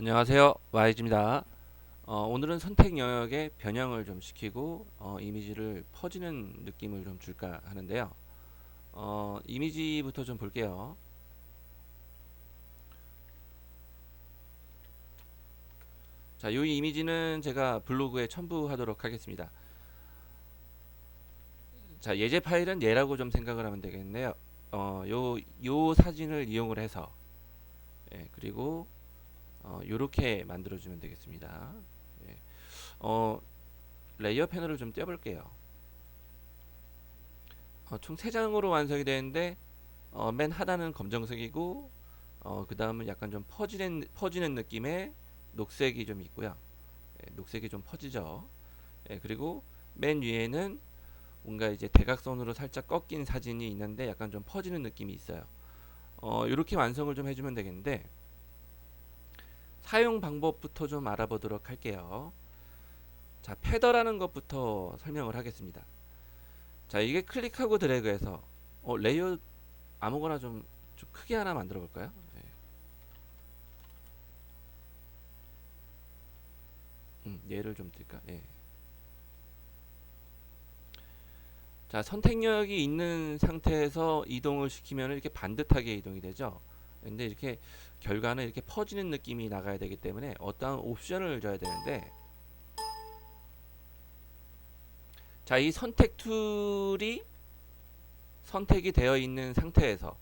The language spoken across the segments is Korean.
안녕하세요. YG입니다. 어, 오늘은 선택 영역에 변형을 좀 시키고 어, 이미지를 퍼지는 느낌을 좀 줄까 하는데요. 어, 이미지부터 좀 볼게요. 자, 이 이미지는 제가 블로그에 첨부하도록 하겠습니다. 자, 예제 파일은 얘라고 좀 생각을 하면 되겠네요. 어, 요, 요 사진을 이용을 해서 예, 그리고 어, 요렇게 만들어주면 되겠습니다. 예. 어, 레이어 패널을 좀 떼어볼게요. 어, 총 3장으로 완성이 되는데 어, 맨 하단은 검정색이고 어, 그 다음은 약간 좀 퍼지는, 퍼지는 느낌의 녹색이 좀 있고요. 예, 녹색이 좀 퍼지죠. 예, 그리고 맨 위에는 뭔가 이제 대각선으로 살짝 꺾인 사진이 있는데 약간 좀 퍼지는 느낌이 있어요. 어, 이렇게 완성을 좀 해주면 되겠는데 사용 방법부터 좀 알아보도록 할게요. 자, 패더라는 것부터 설명을 하겠습니다. 자, 이게 클릭하고 드래그해서 어, 레이어 아무거나 좀, 좀 크게 하나 만들어 볼까요? 네. 음, 얘를 좀 뜰까? 예. 자, 선택력이 있는 상태에서 이동을 시키면 이렇게 반듯하게 이동이 되죠. 근데 이렇게 결과는 이렇게 퍼지는 느낌이 나가야 되기 때문에 어떠한 옵션을 줘야 되는데 자, 이 선택 툴이 선택이 되어 있는 상태에서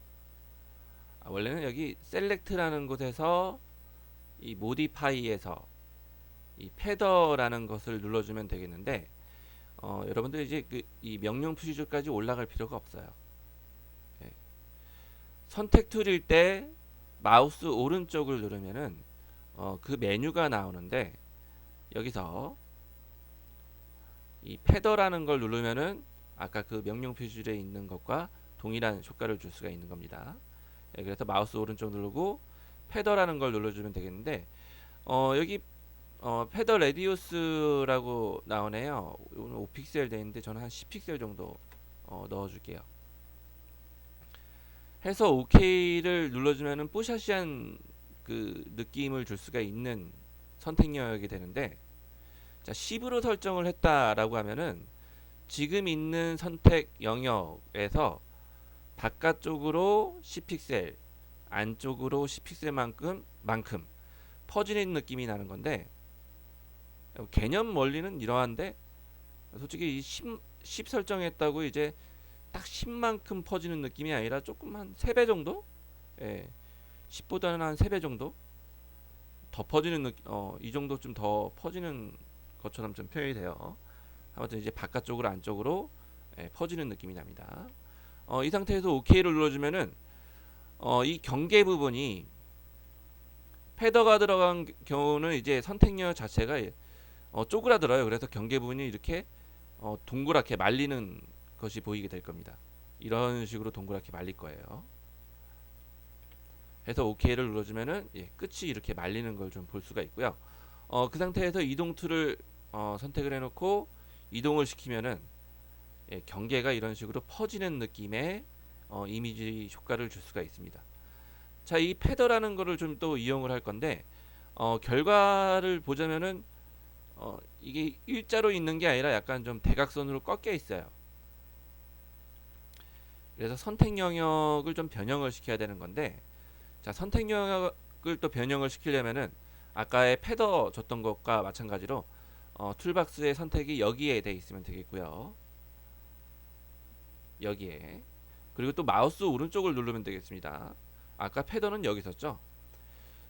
아, 원래는 여기 셀렉트라는 곳에서 이 모디파이에서 이 패더라는 것을 눌러주면 되겠는데 어, 여러분들 이제 그 이 명령 표시줄까지 올라갈 필요가 없어요. 예. 선택 툴일 때 마우스 오른쪽을 누르면은 어, 그 메뉴가 나오는데 여기서 이 패더라는 걸 누르면은 아까 그 명령 표시줄에 있는 것과 동일한 효과를 줄 수가 있는 겁니다. 예, 그래서 마우스 오른쪽 누르고 패더라는 걸 눌러주면 되겠는데 어, 여기 어, 패더 레디우스라고 나오네요. 오늘 5픽셀 돼 있는데 저는 한 10픽셀 정도 어, 넣어줄게요. 해서 OK를 눌러주면은 뽀샤시한 그 느낌을 줄 수가 있는 선택 영역이 되는데 자 10으로 설정을 했다라고 하면은 지금 있는 선택 영역에서 바깥쪽으로 10픽셀 안쪽으로 10픽셀만큼 만큼 퍼지는 느낌이 나는 건데 개념 원리는 이러한데 솔직히 이 10, 10 설정했다고 이제 딱 10만큼 퍼지는 느낌이 아니라 조금 한 3배 정도? 예. 10보다는 한 3배 정도? 더 퍼지는 느낌, 어, 이 정도 좀더 퍼지는 것처럼 좀 표현이 돼요. 아무튼 이제 바깥쪽으로 안쪽으로 예, 퍼지는 느낌이 납니다. 어, 이 상태에서 OK를 눌러주면은 어, 이 경계 부분이 패더가 들어간 경우는 이제 선택력 자체가 어, 쪼그라들어요. 그래서 경계 부분이 이렇게 어, 동그랗게 말리는 것이 보이게 될 겁니다. 이런 식으로 동그랗게 말릴 거예요. 해서 OK를 눌러주면은 예, 끝이 이렇게 말리는 걸 좀 볼 수가 있고요. 어, 그 상태에서 이동 툴을 어, 선택을 해놓고 이동을 시키면은 예, 경계가 이런 식으로 퍼지는 느낌의 어, 이미지 효과를 줄 수가 있습니다. 자, 이 패더라는 거를 좀 또 이용을 할 건데 어, 결과를 보자면은 어, 이게 일자로 있는 게 아니라 약간 좀 대각선으로 꺾여 있어요. 그래서 선택 영역을 좀 변형을 시켜야 되는 건데 자 선택 영역을 또 변형을 시키려면은 아까의 패더 줬던 것과 마찬가지로 어, 툴박스의 선택이 여기에 돼 있으면 되겠고요. 여기에 그리고 또 마우스 오른쪽을 누르면 되겠습니다. 아까 패더는 여기 있었죠.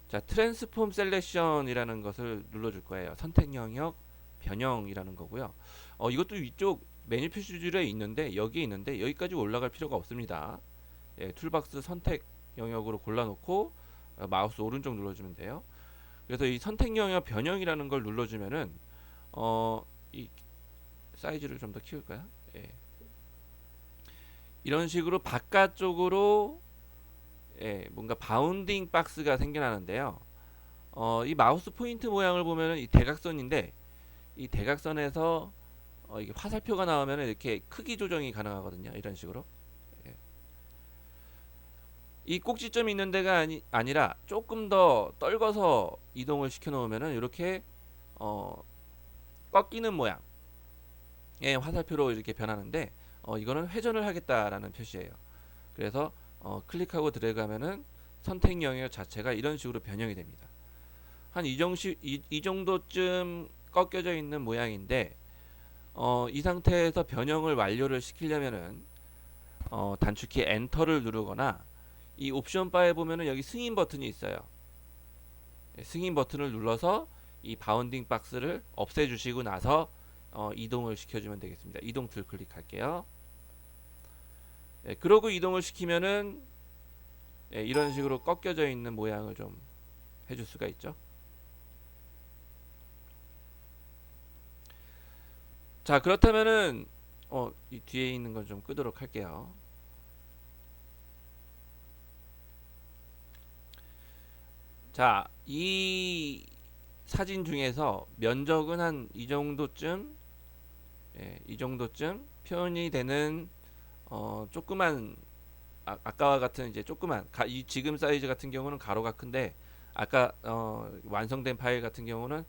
자, 트랜스폼 셀렉션이라는 것을 눌러줄 거예요. 선택 영역 변형이라는 거고요. 어, 이것도 위쪽 메뉴 표시 줄에 있는데 여기에 있는데 여기까지 올라갈 필요가 없습니다. 예, 툴박스 선택 영역으로 골라놓고 어, 마우스 오른쪽 눌러주면 돼요. 그래서 이 선택 영역 변형이라는 걸 눌러주면은 어, 이 사이즈를 좀 더 키울까요? 예. 이런 식으로 바깥쪽으로 예, 뭔가 바운딩 박스가 생겨나는데요. 어, 이 마우스 포인트 모양을 보면은 이 대각선인데 이 대각선에서 어, 이게 화살표가 나오면 이렇게 크기 조정이 가능하거든요. 이런 식으로. 예. 이 꼭지점이 있는 데가 아니, 아니라 조금 더 떨궈서 이동을 시켜 놓으면은 이렇게 어, 꺾이는 모양의 화살표로 이렇게 변하는데 어, 이거는 회전을 하겠다라는 표시예요. 그래서 어, 클릭하고 드래그하면은 선택 영역 자체가 이런 식으로 변형이 됩니다. 한 이 정도쯤 꺾여져 있는 모양인데 어, 이 상태에서 변형을 완료를 시키려면은 어, 단축키 엔터를 누르거나 이 옵션 바에 보면은 여기 승인 버튼이 있어요. 예, 승인 버튼을 눌러서 이 바운딩 박스를 없애 주시고 나서 어, 이동을 시켜주면 되겠습니다. 이동 툴 클릭할게요. 예, 그러고 이동을 시키면은 예, 이런 식으로 꺾여져 있는 모양을 좀 해줄 수가 있죠. 자 그렇다면은 어, 이 뒤에 있는 건 좀 끄도록 할게요. 자, 이 사진 중에서 면적은 한 이 정도쯤, 예, 이 정도쯤 표현이 되는 어, 조그만 아, 아까와 같은 이제 조그만 가, 이 지금 사이즈 같은 경우는 가로가 큰데 아까 어, 완성된 파일 같은 경우는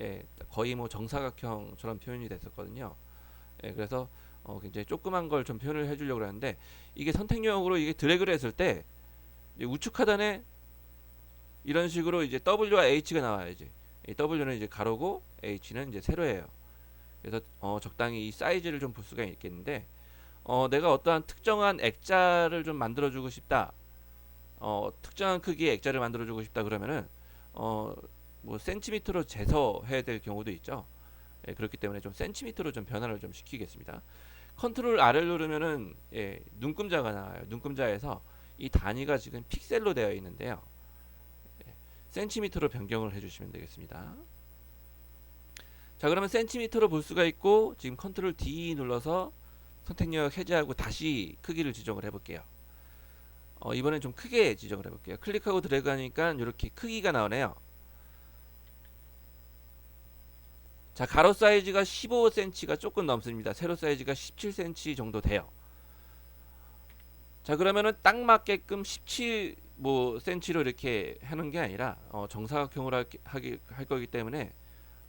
예, 거의 뭐 정사각형처럼 표현이 됐었거든요. 예, 그래서 어, 굉장히 조그만 걸 좀 표현을 해주려고 하는데 이게 선택용으로 이게 드래그를 했을 때 우측 하단에 이런 식으로 이제 W와 H가 나와야지. 이 W는 이제 가로고 H는 이제 세로예요. 그래서 어, 적당히 이 사이즈를 좀 볼 수가 있겠는데 어, 내가 어떠한 특정한 액자를 좀 만들어주고 싶다. 어, 특정한 크기의 액자를 만들어주고 싶다 그러면은 어, 뭐 센티미터로 재서 해야 될 경우도 있죠. 예, 그렇기 때문에 좀 센티미터로 좀 변화를 좀 시키겠습니다. 컨트롤 R을 누르면은 예, 눈금자가 나와요. 눈금자에서 이 단위가 지금 픽셀로 되어 있는데요. 예, 센티미터로 변경을 해주시면 되겠습니다. 자 그러면 센티미터로 볼 수가 있고 지금 컨트롤 D 눌러서 선택력 해제하고 다시 크기를 지정을 해볼게요. 어, 이번엔 좀 크게 지정을 해볼게요. 클릭하고 드래그 하니까 이렇게 크기가 나오네요. 자 가로 사이즈가 15cm가 조금 넘습니다. 세로 사이즈가 17cm 정도 돼요. 자 그러면은 딱 맞게끔 17뭐 cm로 이렇게 하는 게 아니라 어, 정사각형으로 할, 하기, 할 거기 때문에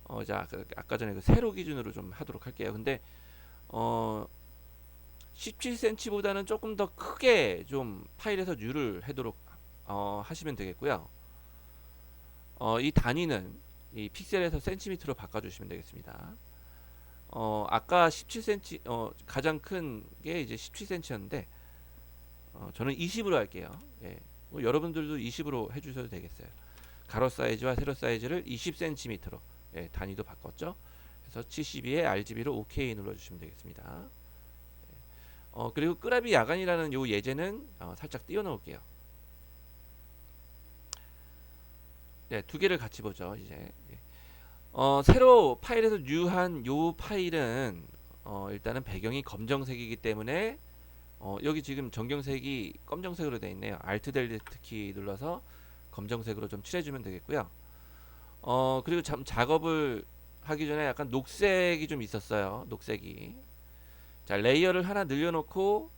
어, 자 그, 아까 전에 그 세로 기준으로 좀 하도록 할게요. 근데 어 17cm보다는 조금 더 크게 좀 파일에서 뉴를 하도록 어, 하시면 되겠고요. 어, 이 단위는 이 픽셀에서 센티미터로 바꿔주시면 되겠습니다. 어, 아까 17cm, 어, 가장 큰 게 이제 17cm였는데, 어, 저는 20으로 할게요. 예. 뭐 여러분들도 20으로 해주셔도 되겠어요. 가로 사이즈와 세로 사이즈를 20cm로 예, 단위도 바꿨죠. 그래서 72에 RGB로 OK 눌러주시면 되겠습니다. 예. 어, 그리고 끄라비 야간이라는 요 예제는 어, 살짝 띄워놓을게요. 네, 두 개를 같이 보죠. 이제 예. 어, 새로 파일에서 뉴한 요 파일은 어, 일단은 배경이 검정색이기 때문에 어, 여기 지금 전경색이 검정색으로 되어 있네요. Alt 델리트 키 눌러서 검정색으로 좀 칠해주면 되겠고요. 어, 그리고 참 작업을 하기 전에 약간 녹색이 좀 있었어요. 녹색이. 자, 레이어를 하나 늘려놓고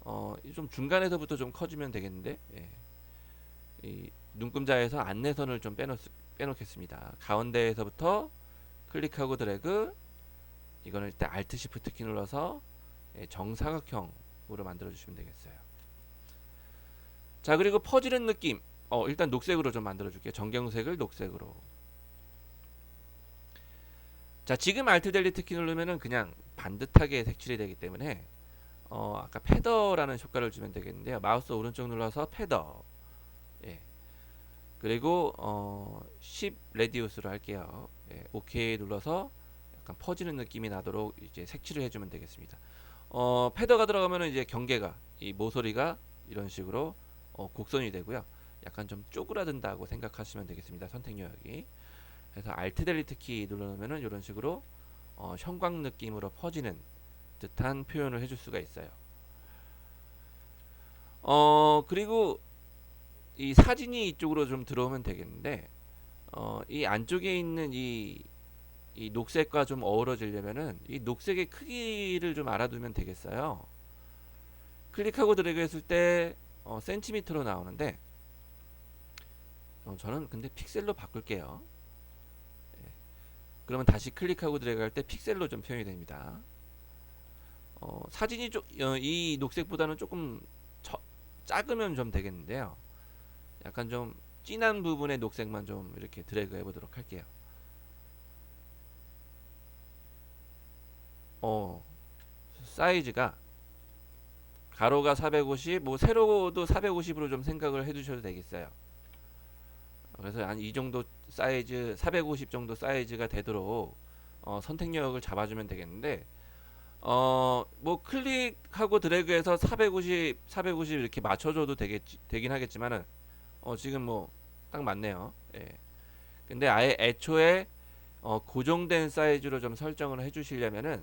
어, 좀 중간에서부터 좀 커지면 되겠는데. 예. 이 눈금자에서 안내선을 좀 빼놓, 빼놓겠습니다. 가운데에서부터 클릭하고 드래그 이거는 일단 Alt Shift 키 눌러서 예, 정사각형으로 만들어 주시면 되겠어요. 자 그리고 퍼지는 느낌 어, 일단 녹색으로 좀 만들어 줄게요. 정경색을 녹색으로 자 지금 Alt 델리트 키 누르면은 그냥 반듯하게 색칠이 되기 때문에 어, 아까 패더라는 효과를 주면 되겠는데요. 마우스 오른쪽 눌러서 패더 예. 그리고 어, 10 레디우스로 할게요. 예, OK 눌러서 약간 퍼지는 느낌이 나도록 이제 색칠을 해주면 되겠습니다. 어, 패더가 들어가면 이제 경계가 이 모서리가 이런 식으로 어, 곡선이 되고요. 약간 좀 쪼그라든다고 생각하시면 되겠습니다. 선택 영역이. 그래서 Alt 델리트 키 누르면은 이런 식으로 어, 형광 느낌으로 퍼지는 듯한 표현을 해줄 수가 있어요. 어 그리고 이 사진이 이쪽으로 좀 들어오면 되겠는데 어, 이 안쪽에 있는 이, 이 녹색과 좀 어우러지려면은 이 녹색의 크기를 좀 알아두면 되겠어요. 클릭하고 드래그 했을 때 어, 센티미터로 나오는데 어, 저는 근데 픽셀로 바꿀게요. 예. 그러면 다시 클릭하고 들어갈 때 픽셀로 좀 표현이 됩니다. 어, 사진이 좀, 어, 이 녹색보다는 조금 저- 작으면 좀 되겠는데요. 약간 좀 진한 부분의 녹색만 좀 이렇게 드래그 해보도록 할게요. 어, 사이즈가 가로가 450, 뭐 세로도 450으로 좀 생각을 해주셔도 되겠어요. 그래서 한 이 정도 사이즈, 450 정도 사이즈가 되도록 어, 선택력을 잡아주면 되겠는데, 어, 뭐 클릭하고 드래그해서 450, 450 이렇게 맞춰줘도 되겠, 되긴 하겠지만은, 어, 지금 뭐 딱 맞네요. 예. 근데 아예 애초에 어, 고정된 사이즈로 좀 설정을 해주시려면은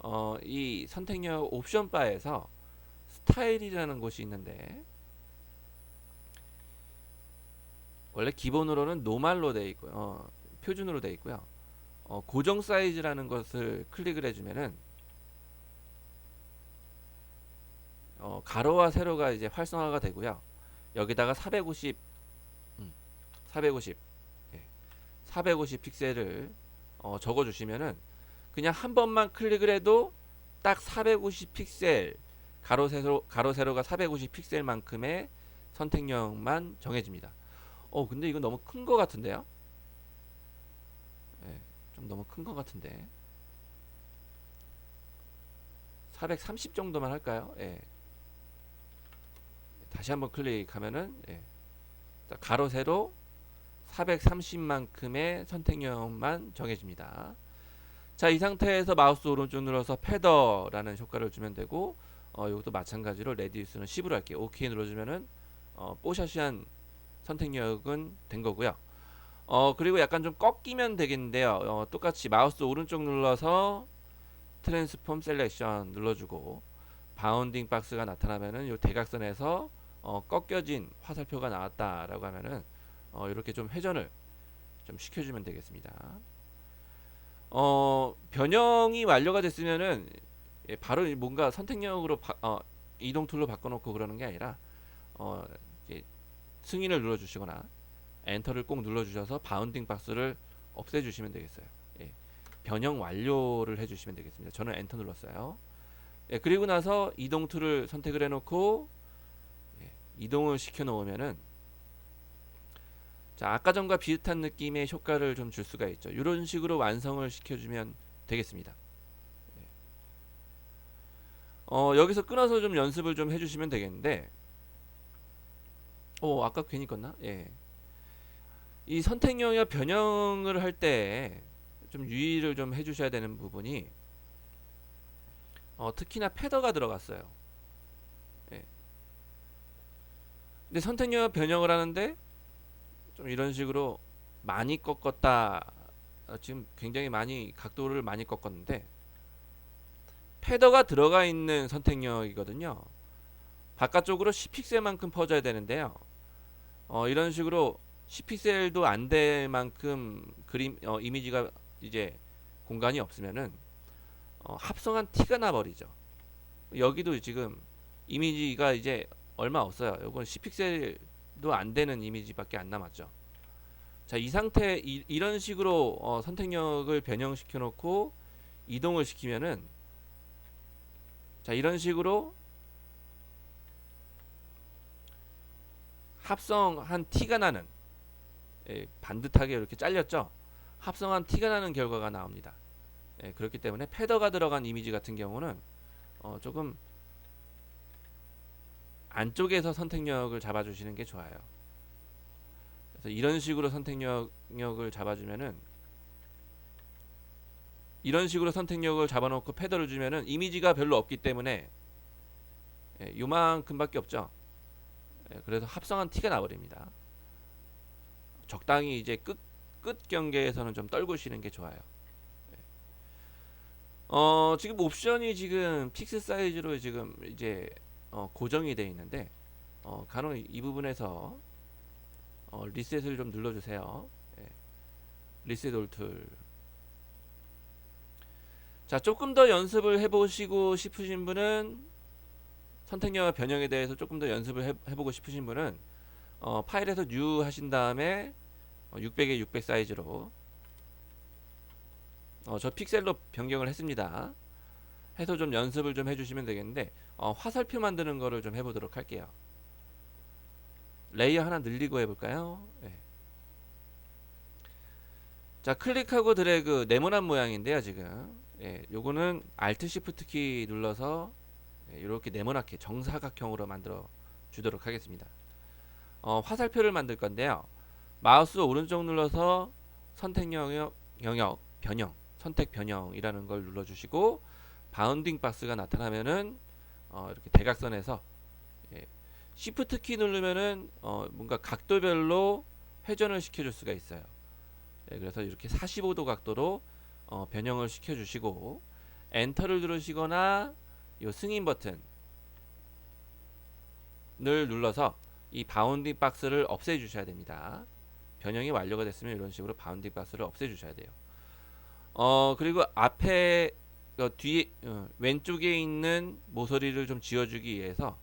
어, 이 선택력 옵션 바에서 스타일이라는 곳이 있는데 원래 기본으로는 노말로 되어 있고요. 어, 표준으로 되어 있고요. 어, 고정 사이즈라는 것을 클릭을 해주면은 어, 가로와 세로가 이제 활성화가 되고요. 여기다가 450, 음, 450, 예, 450 픽셀을 어, 적어 주시면은 그냥 한 번만 클릭을 해도 딱 450 픽셀 가로 세로 가로 세로가 450 픽셀만큼의 선택력만 정해집니다. 어 근데 이거 너무 큰 거 같은데요? 예, 좀 너무 큰 거 같은데 430 정도만 할까요? 예. 다시 한번 클릭하면은 예. 자, 가로 세로 430만큼의 선택력만 정해집니다. 자, 이 상태에서 마우스 오른쪽 눌러서 패더라는 효과를 주면 되고 어, 이것도 마찬가지로 레디우스는 10으로 할게요. 오케이 눌러주면은 어, 뽀샤시한 선택력은 된 거고요. 어, 그리고 약간 좀 꺾이면 되겠는데요. 어, 똑같이 마우스 오른쪽 눌러서 트랜스폼 셀렉션 눌러주고 바운딩 박스가 나타나면은 이 대각선에서 어, 꺾여진 화살표가 나왔다라고 하면은 어, 이렇게 좀 회전을 좀 시켜주면 되겠습니다. 어, 변형이 완료가 됐으면은 예, 바로 이 뭔가 선택력으로 바, 어, 이동 툴로 바꿔놓고 그러는 게 아니라 어, 이제 승인을 눌러주시거나 엔터를 꼭 눌러주셔서 바운딩 박스를 없애주시면 되겠어요. 예, 변형 완료를 해주시면 되겠습니다. 저는 엔터 눌렀어요. 예, 그리고 나서 이동 툴을 선택을 해놓고 예, 이동을 시켜 놓으면은 자 아까 전과 비슷한 느낌의 효과를 좀 줄 수가 있죠. 이런 식으로 완성을 시켜주면 되겠습니다. 예. 어, 여기서 끊어서 좀 연습을 좀 해주시면 되겠는데, 오 아까 괜히 껐나? 예. 이 선택형의 변형을 할 때 좀 유의를 좀 해주셔야 되는 부분이 어, 특히나 패더가 들어갔어요. 예. 근데 선택형 변형을 하는데 좀 이런 식으로 많이 꺾었다. 어, 지금 굉장히 많이 각도를 많이 꺾었는데 패더가 들어가 있는 선택력이거든요. 바깥쪽으로 10픽셀만큼 퍼져야 되는데요. 어, 이런 식으로 10픽셀도 안 될 만큼 그림 어, 이미지가 이제 공간이 없으면은 어, 합성한 티가 나 버리죠. 여기도 지금 이미지가 이제 얼마 없어요. 이건 10픽셀도 안 되는 이미지밖에 안 남았죠. 자, 이 상태 이, 이런 식으로 어, 선택력을 변형시켜 놓고 이동을 시키면은 자, 이런 식으로 합성한 티가 나는 예, 반듯하게 이렇게 잘렸죠. 합성한 티가 나는 결과가 나옵니다. 예, 그렇기 때문에 패더가 들어간 이미지 같은 경우는 어, 조금 안쪽에서 선택력을 잡아주시는 게 좋아요. 그래서 이런 식으로 선택력을 잡아주면은 이런 식으로 선택력을 잡아놓고 패더를 주면은 이미지가 별로 없기 때문에 예, 요만큼밖에 없죠. 예, 그래서 합성한 티가 나버립니다. 적당히 이제 끝, 끝 경계에서는 좀 떨구시는 게 좋아요. 예. 어, 지금 옵션이 지금 픽스 사이즈로 지금 이제 어, 고정이 되어 있는데 어, 간혹 이 부분에서 어, 리셋을 좀 눌러주세요. 예. 리셋 올 툴. 자, 조금 더 연습을 해보시고 싶으신 분은 선택 영역 변형에 대해서 조금 더 연습을 해, 해보고 싶으신 분은 어, 파일에서 new 하신 다음에 어, 600에 600 사이즈로 어, 저 픽셀로 변경을 했습니다. 해서 좀 연습을 좀 해주시면 되겠는데 어, 화살표 만드는 거를 좀 해보도록 할게요. 레이어 하나 늘리고 해볼까요? 네. 자 클릭하고 드래그 네모난 모양인데요 지금 예, 요거는 Alt Shift 키 눌러서 예, 이렇게 네모나게 정사각형으로 만들어 주도록 하겠습니다. 어, 화살표를 만들 건데요. 마우스 오른쪽 눌러서 선택 영역, 영역 변형 선택 변형이라는 걸 눌러 주시고 바운딩 박스가 나타나면은 어, 이렇게 대각선에서 예, Shift 키 누르면은 어, 뭔가 각도별로 회전을 시켜줄 수가 있어요. 예, 그래서 이렇게 45도 각도로 어, 변형을 시켜주시고 엔터를 누르시거나 이 승인 버튼을 눌러서 이 바운딩 박스를 없애 주셔야 됩니다. 변형이 완료가 됐으면 이런 식으로 바운딩 박스를 없애 주셔야 돼요. 어 그리고 앞에 어, 뒤에 어, 왼쪽에 있는 모서리를 좀 지워주기 위해서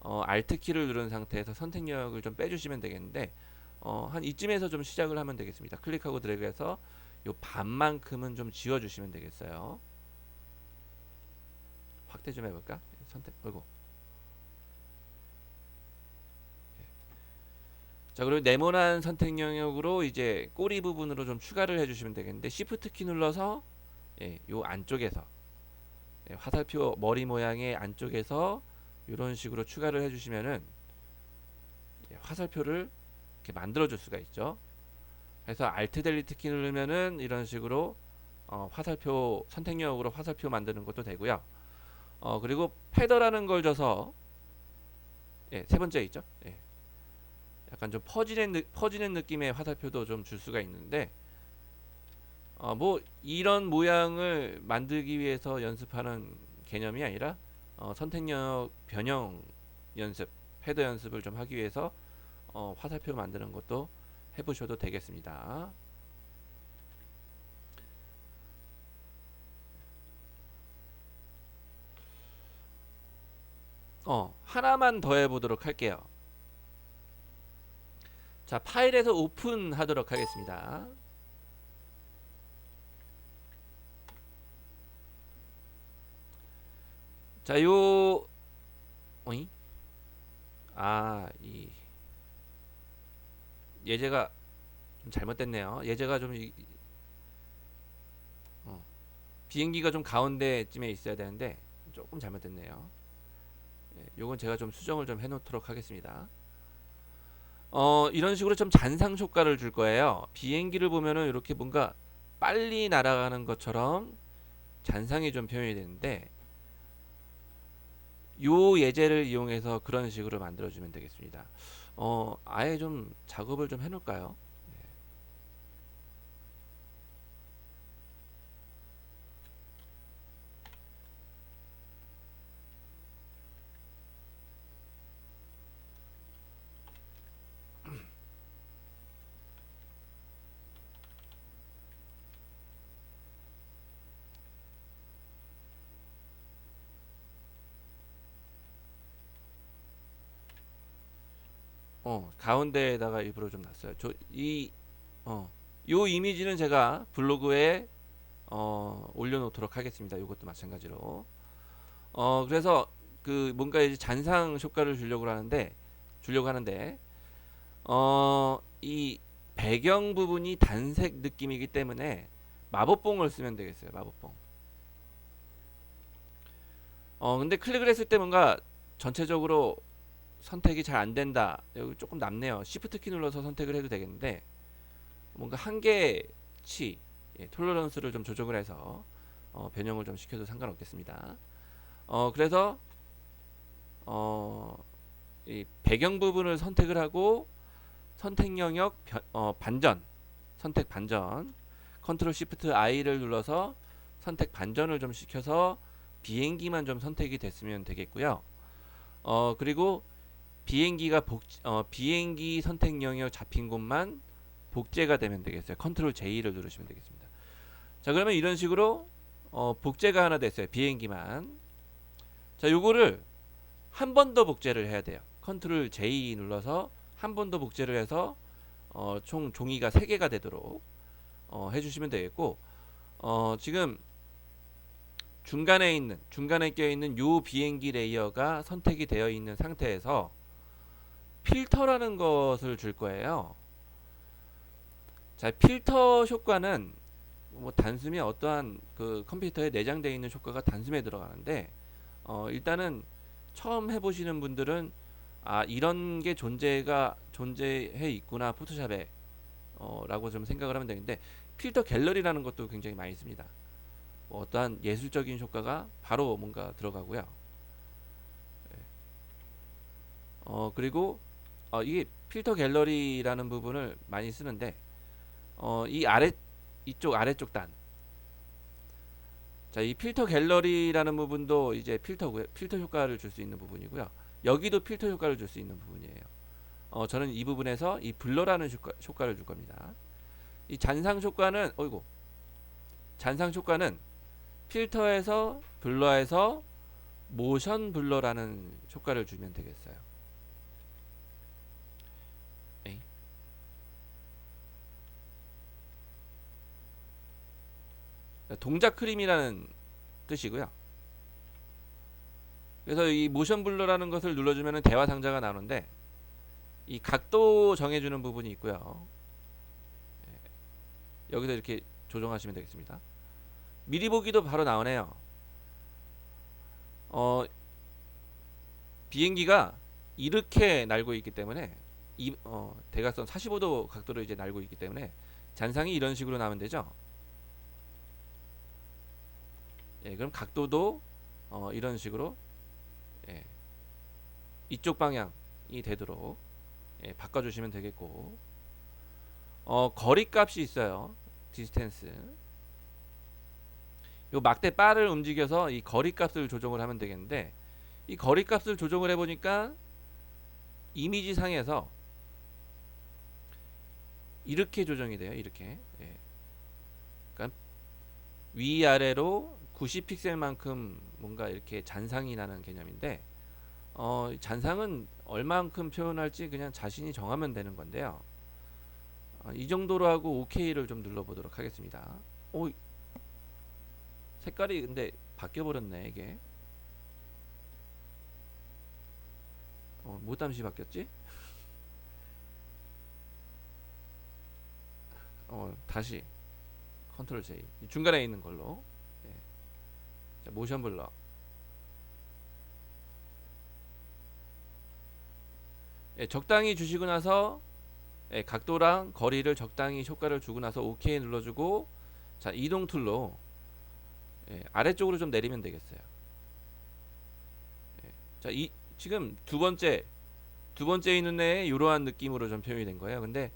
어, Alt 키를 누른 상태에서 선택 영역을 좀 빼주시면 되겠는데 어, 한 이쯤에서 좀 시작을 하면 되겠습니다. 클릭하고 드래그해서 요 반만큼은 좀 지워주시면 되겠어요. 확대 좀 해볼까? 선택 끌고. 자 그리고 네모난 선택 영역으로 이제 꼬리 부분으로 좀 추가를 해주시면 되겠는데 Shift 키 눌러서 예, 요 안쪽에서 예, 화살표 머리 모양의 안쪽에서 이런 식으로 추가를 해주시면은 예, 화살표를 이렇게 만들어 줄 수가 있죠. 그래서 Alt 델리트 키 누르면은 이런 식으로 어, 화살표 선택 영역으로 화살표 만드는 것도 되고요. 어, 그리고 패더라는 걸 줘서 예, 세 번째 있죠. 예. 약간 좀 퍼지는 느, 퍼지는 느낌의 화살표도 좀 줄 수가 있는데 어, 뭐 이런 모양을 만들기 위해서 연습하는 개념이 아니라 어, 선택력 변형 연습, 패더 연습을 좀 하기 위해서 어, 화살표 만드는 것도 해보셔도 되겠습니다. 어, 하나만 더 해보도록 할게요. 자, 파일에서 오픈하도록 하겠습니다. 자, 요, 어이? 아, 이, 예제가 좀 잘못됐네요. 예제가 좀, 이, 어, 비행기가 좀 가운데쯤에 있어야 되는데, 조금 잘못됐네요. 예, 요건 제가 좀 수정을 좀 해놓도록 하겠습니다. 어, 이런 식으로 좀 잔상 효과를 줄 거예요. 비행기를 보면은 이렇게 뭔가 빨리 날아가는 것처럼 잔상이 좀 표현이 되는데, 요 예제를 이용해서 그런 식으로 만들어 주면 되겠습니다. 어, 아예 좀 작업을 좀 해놓을까요? 네. 어, 가운데에다가 일부러 좀 놨어요. 저, 이, 어, 요 이미지는 제가 블로그에, 어, 올려놓도록 하겠습니다. 이것도 마찬가지로. 어, 그래서, 그, 뭔가 이제 잔상 효과를 주려고 하는데, 주려고 하는데, 어, 이 배경 부분이 단색 느낌이기 때문에, 마법봉을 쓰면 되겠어요. 마법봉. 어, 근데 클릭을 했을 때 뭔가 전체적으로 선택이 잘 안 된다. 여기 조금 남네요. Shift 키 눌러서 선택을 해도 되겠는데 뭔가 한계치 예, 톨러런스를 좀 조정을 해서 어, 변형을 좀 시켜도 상관없겠습니다. 어, 그래서 어, 이 배경 부분을 선택을 하고 선택 영역 변, 어, 반전 선택 반전 컨트롤 시프트 I를 눌러서 선택 반전을 좀 시켜서 비행기만 좀 선택이 됐으면 되겠고요. 어, 그리고 비행기가 복 어, 비행기 선택 영역 잡힌 곳만 복제가 되면 되겠어요. 컨트롤 J를 누르시면 되겠습니다. 자, 그러면 이런 식으로 어, 복제가 하나 됐어요. 비행기만. 자, 요거를 한 번 더 복제를 해야 돼요. 컨트롤 J 눌러서 한 번 더 복제를 해서 어, 총 종이가 3개가 되도록 어, 해주시면 되겠고 어, 지금 중간에 있는 중간에 껴 있는 요 비행기 레이어가 선택이 되어 있는 상태에서 필터라는 것을 줄 거예요. 자, 필터 효과는 뭐 단숨에 어떠한 그 컴퓨터에 내장되어 있는 효과가 단숨에 들어가는데 어, 일단은 처음 해보시는 분들은 아 이런 게 존재가 존재해 있구나 포토샵에 어, 라고 좀 생각을 하면 되는데 필터 갤러리라는 것도 굉장히 많이 씁니다. 뭐 어떠한 예술적인 효과가 바로 뭔가 들어가고요. 예. 어 그리고 어, 이게 필터 갤러리라는 부분을 많이 쓰는데 어, 이 아래 이쪽 아래쪽 단. 자, 이 필터 갤러리라는 부분도 이제 필터고요. 필터 효과를 줄 수 있는 부분이고요. 여기도 필터 효과를 줄 수 있는 부분이에요. 어, 저는 이 부분에서 이 블러라는 효과, 효과를 줄 겁니다. 이 잔상 효과는 어이고. 잔상 효과는 필터에서 블러에서 모션 블러라는 효과를 주면 되겠어요. 동작 크림이라는 뜻이고요. 그래서 이 모션 블러라는 것을 눌러주면 대화 상자가 나오는데 이 각도 정해주는 부분이 있고요. 예, 여기서 이렇게 조정하시면 되겠습니다. 미리 보기도 바로 나오네요. 어, 비행기가 이렇게 날고 있기 때문에 이 어, 대각선 45도 각도로 이제 날고 있기 때문에 잔상이 이런 식으로 나오면 되죠. 예, 그럼 각도도 어, 이런 식으로 예, 이쪽 방향이 되도록 예, 바꿔주시면 되겠고 어, 거리 값이 있어요. 디스텐스 요 막대 바를 움직여서 이 거리 값을 조정을 하면 되겠는데 이 거리 값을 조정을 해보니까 이미지 상에서 이렇게 조정이 돼요. 이렇게 예. 그러니까 위아래로 90픽셀만큼 뭔가 이렇게 잔상이 나는 개념인데 어, 잔상은 얼만큼 표현할지 그냥 자신이 정하면 되는 건데요. 어, 이 정도로 하고 OK를 좀 눌러보도록 하겠습니다. 오, 색깔이 근데 바뀌어 버렸네 이게. 어, 뭐 땀시 바뀌었지? 어, 다시 컨트롤 J 중간에 있는 걸로 모션 블러 예, 적당히 주시고 나서 예, 각도랑 거리를 적당히 효과를 주고 나서 OK 눌러주고 자 이동 툴로 예, 아래쪽으로 좀 내리면 되겠어요. 예, 자 이 지금 두 번째 두 번째 있는 애에 이러한 느낌으로 좀 표현이 된 거예요. 근데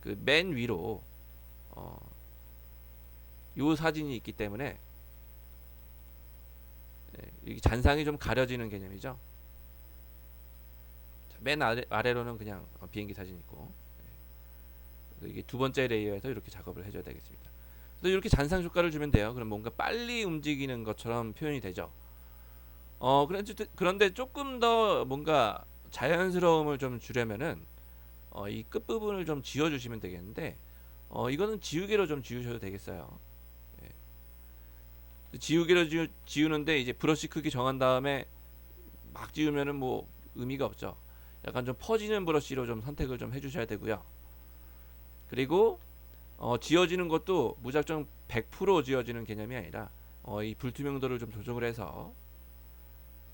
그 맨 위로 어, 요 사진이 있기 때문에 예, 이 잔상이 좀 가려지는 개념이죠. 자, 맨 아래, 아래로는 그냥 어, 비행기 사진 있고 예. 이게 두 번째 레이어에서 이렇게 작업을 해줘야 되겠습니다. 그래서 이렇게 잔상 효과를 주면 돼요. 그럼 뭔가 빨리 움직이는 것처럼 표현이 되죠. 어 그런데 조금 더 뭔가 자연스러움을 좀 주려면은 어, 이끝 부분을 좀 지워주시면 되겠는데 어 이거는 지우개로 좀 지우셔도 되겠어요. 예. 지우개로 지우, 지우는데 이제 브러쉬 크기 정한 다음에 막 지우면은 뭐 의미가 없죠. 약간 좀 퍼지는 브러쉬로 좀 선택을 좀 해주셔야 되고요. 그리고 어, 지워지는 것도 무작정 100% 지워지는 개념이 아니라 어, 이 불투명도를 좀 조정을 해서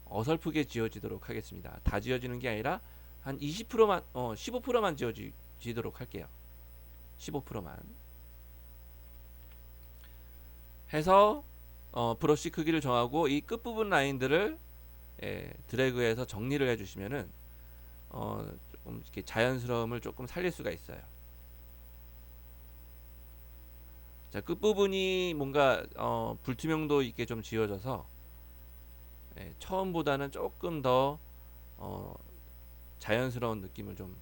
어설프게 지워지도록 하겠습니다. 다 지워지는 게 아니라 한 20%만 어 15%만 지워지도록 할게요. 15%만 해서 어, 브러쉬 크기를 정하고 이 끝부분 라인들을 예, 드래그해서 정리를 해주시면은 어, 조금 이렇게 자연스러움을 조금 살릴 수가 있어요. 자 끝부분이 뭔가 어, 불투명도 있게 좀 지워져서 예, 처음보다는 조금 더 어, 자연스러운 느낌을 좀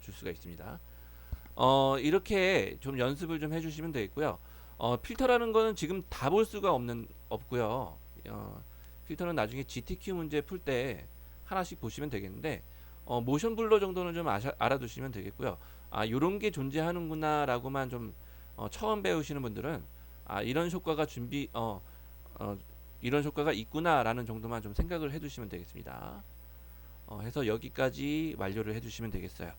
줄 수가 있습니다. 어, 이렇게 좀 연습을 좀 해주시면 되겠고요. 어, 필터라는 거는 지금 다 볼 수가 없는 없고요. 어, 필터는 나중에 GTQ 문제 풀 때 하나씩 보시면 되겠는데 어, 모션 블러 정도는 좀 아셔, 알아두시면 되겠고요. 아 요런 게 존재하는구나라고만 좀 어, 처음 배우시는 분들은 아 이런 효과가 준비 어, 어 이런 효과가 있구나라는 정도만 좀 생각을 해두시면 되겠습니다. 어, 해서 여기까지 완료를 해주시면 되겠어요.